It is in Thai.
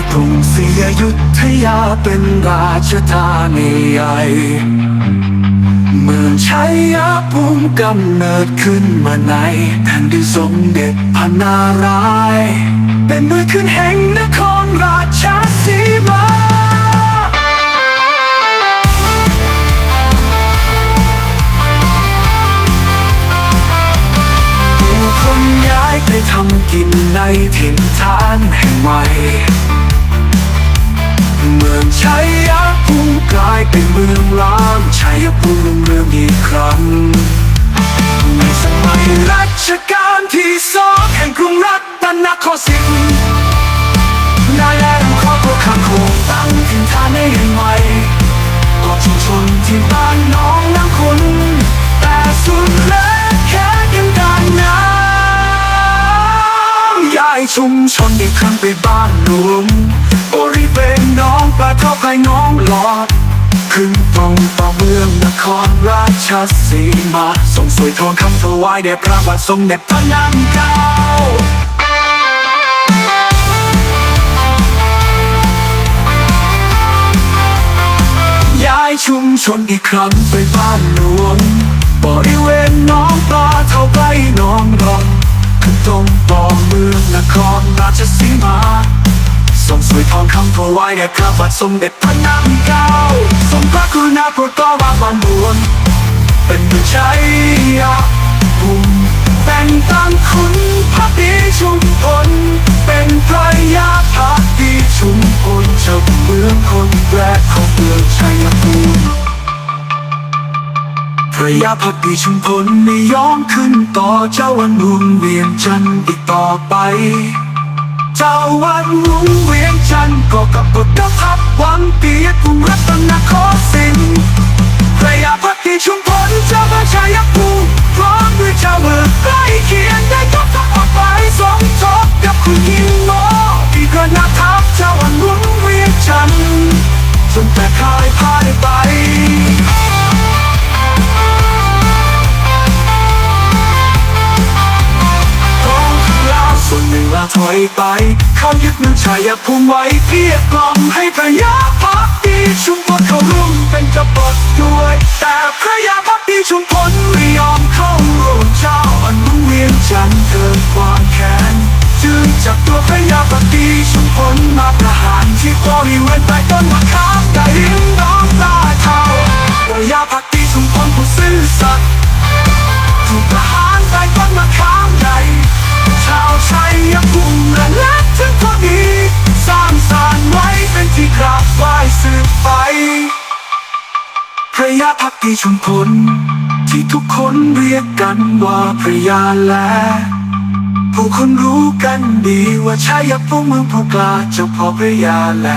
ยุธยาเป็นราชธานีใหญ่ เมืองชัยภูมิกำเนิดขึ้นมาในแผ่นดินสมเด็จพระนารายณ์เป็นเมืองขึ้นแห่งนครราชสีมาผู้คนย้ายไปทำกินในถิ่นฐานแห่งใหม่ ชัยภูมิกลายเป็นเมืองล้างชัยภูมิรุ่งเรืองอีกครั้งในสมัยรัชกาลที่สองแห่งกรุงรัตนโกสินทร์นายแลนครอบครัวข้างคงตั้งถิ่นฐานในแห่งใหม่ก่อชุมชนที่บ้านน้องน้ำคุณแต่สุดแล้วแค่ยังดังน้ำย้ายชุมชนอีกครั้งไปบ้านหลวง ปลาเข้าไปน้องหลอด ขึ้นตรงต่อเมืองนครราชสีมาส่งสวยทองคำถวายแด่พระบาทสมเด็จพระนางเจ้าย้ายชุมชนอีกครั้งไปบ้านหลวงบริเวณน้องปลาเท่าใกล้น้องรองขึ้นตรงต่อเมืองนครราชสีมา ส่งสวยทองคำถวายแด่พระบาทสมเด็จพระนางเจ้าทรงพระกรุณาโปรดเกล้าว่าบ้านบวน เป็นเมืองชัยภูมิแต่งตั้งคุณพระดีชุมพลเป็นพระยาพักดีชุมพลเจ้าเมืองคนแรกของเมืองชัยภูมิพระยาพักดีชุมพลไม่ยอมขึ้นต่อเจ้าวันรุ่งเวียงจันทร์อีกต่อไป เจ้าวันรุ่งเวียงจันทร์ก็กับบททัพหวังเปียกรุงรัตนโกสินทร์พระยาพักดีชุมพลเจ้าพระมา ถอยไป เขายึดเมืองชัยภูมิไว้เพียกล่อมให้พระยาพักดีชุมพลเขาร่วมเป็นกบฏด้วย แต่พระยาพักดีชุมพลไม่ยอมเข้าร่วมเจ้าอันมุ่งเวียนจันเกิดความแค้นจึงจับตัวพระยาพักดีชุมพลมาประหารที่บริเวณใต้ต้นมะขามได้ริมน้ำ พระยาพักดีชุมพล ที่ทุกคนเรียกกันว่าพระยาแลผู้คนรู้กันดีว่าชายาผู้เมืองผู้กล้าเจ้าพ่อพระยาแล